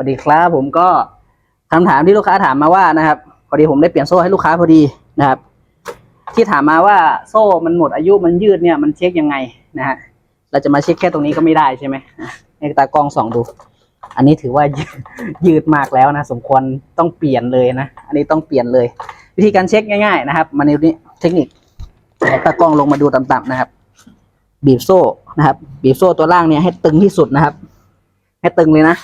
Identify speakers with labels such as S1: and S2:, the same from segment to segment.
S1: วัสดีครับผมก็คำถามที่ลูกค้าถามมาว่านะครับพอดีผมได้เปลี่ยนโซ่ให้ลูกค้าพอดีนะครับ ที่ถามมาว่าโซ่มันหมดอายุมันยืดเนี่ยมันเช็คยังไงนะฮะเราจะมาเช็คแค่ตรงนี้ก็ไม่ได้ใช่ไหมให้ตากล้องส่องดู อันนี้ถือว่ายืดมากแล้วนะ สมควรต้องเปลี่ยนเลยนะ อันนี้ต้องเปลี่ยนเลย วิธีการเช็คง่ายๆนะครับ มาในนี้เทคนิคตากล้องลงมาดูต่ำๆนะครับ บีบโซ่นะครับ บีบโซ่ตัวล่างเนี่ยให้ตึงที่สุดนะครับ ให้ตึงเลยนะ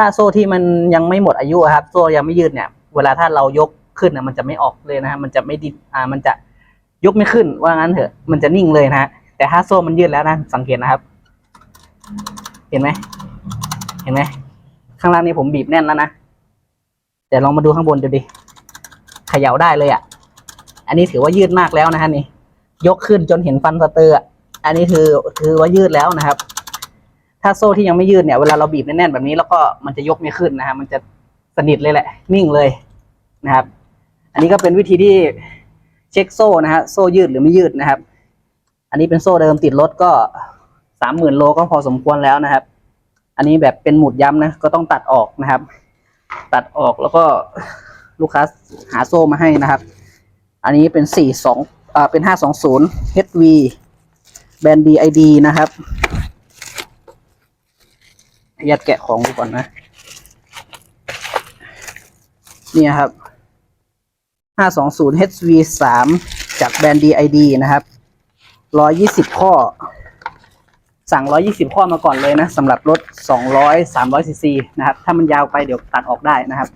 S1: ถ้าโซ่ที่มันยังไม่หมดอายุครับ โซ่ยังไม่ยืดเนี่ย เวลาถ้าเรายกขึ้นนะมันจะไม่ออกเลยนะฮะมันจะไม่ดิอ่า มันจะยกไม่ขึ้นว่างั้นเถอะ มันจะนิ่งเลยนะฮะแต่ถ้าโซ่มันยืดแล้วนะ สังเกตนะครับ เห็นไหมเห็นไหมข้างล่างนี้ผมบีบแน่นแล้วนะแต่ลองมาดูข้างบนดูดิเขย่าได้เลยอะ อันนี้ถือว่ายืดมากแล้วนะฮะนี่ ยกขึ้นจนเห็นฟันสเตอร์อะอันนี้คือคือว่ายืดแล้วนะครับ ถ้าโซ่ที่ยังไม่ยืดเนี่ยเวลาเราบีบแน่นๆแบบนี้แล้วก็มันจะยกไม่ขึ้นนะฮะมันจะสนิทเลยแหละ นิ่งเลยนะครับ อันนี้ก็เป็นวิธีที่เช็คโซ่นะฮะโซ่ยืดหรือไม่ยืดนะครับ อันนี้เป็นโซ่เดิมติดรถก็สามหมื่นโลก็พอสมควรแล้วนะครับ อันนี้แบบเป็นหมุดย้ำนะก็ต้องตัดออกนะครับ ตัดออกแล้วก็ลูกค้าหาโซ่มาให้นะครับ อันนี้เป็นสี่สองอ่าเป็นห้าสองศูนย์ HV แบรนด์ DID นะครับ ยัดแกะของดูก่อนนะนี่ครับ 520 HV 3จากแบรนด์ DID นะครับ 120 ข้อ สั่ง 120 ข้อมาก่อนเลยนะสำหรับรถ 200 300 cc นะครับ ถ้ามันยาวไปเดี๋ยวตัดออกได้นะครับ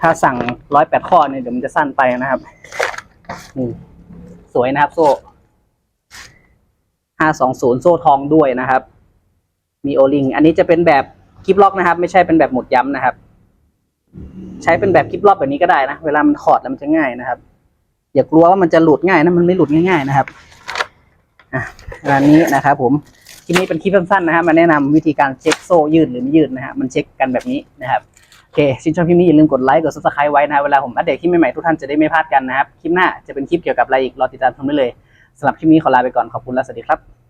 S1: ถ้าสั่ง 108 ข้อเนี่ยเดี๋ยวมันจะสั้นไปนะครับนี่สวยนะครับโซ่ 520 โซ่ทองด้วยนะครับ มีโอลิงอันนี้จะเป็นแบบคลิปล็อกนะครับ ไม่ใช่เป็นแบบหมุดย้ำนะครับ ใช้เป็นแบบคลิปล็อกแบบนี้ก็ได้นะ เวลามันถอดแล้วมันจะง่ายนะครับ อย่ากลัวว่ามันจะหลุดง่ายนะมันไม่หลุดง่าย ๆ นะครับอะงานนี้นะครับ ผมคลิปนี้เป็นคลิปสั้นๆนะฮะมาแนะนำวิธีการเช็คโซ่ยืดหรือไม่ยืดนะฮะมันเช็คกันแบบนี้นะครับโอเคชินชอบคลิปนี้อย่าลืมกดไลค์กดซับสไครต์ไว้นะเวลาผมอัปเดตคลิปใหม่ๆทุกท่านจะได้ไม่พลาดกันนะครับคลิปหน้าจะเป็นคลิปเกี่ยวกับอะไรอีกรอติดตามชมได้เลยสำหรับคลิปนี้ขอลาไปก่อนขอบคุณและสวัสดีครับ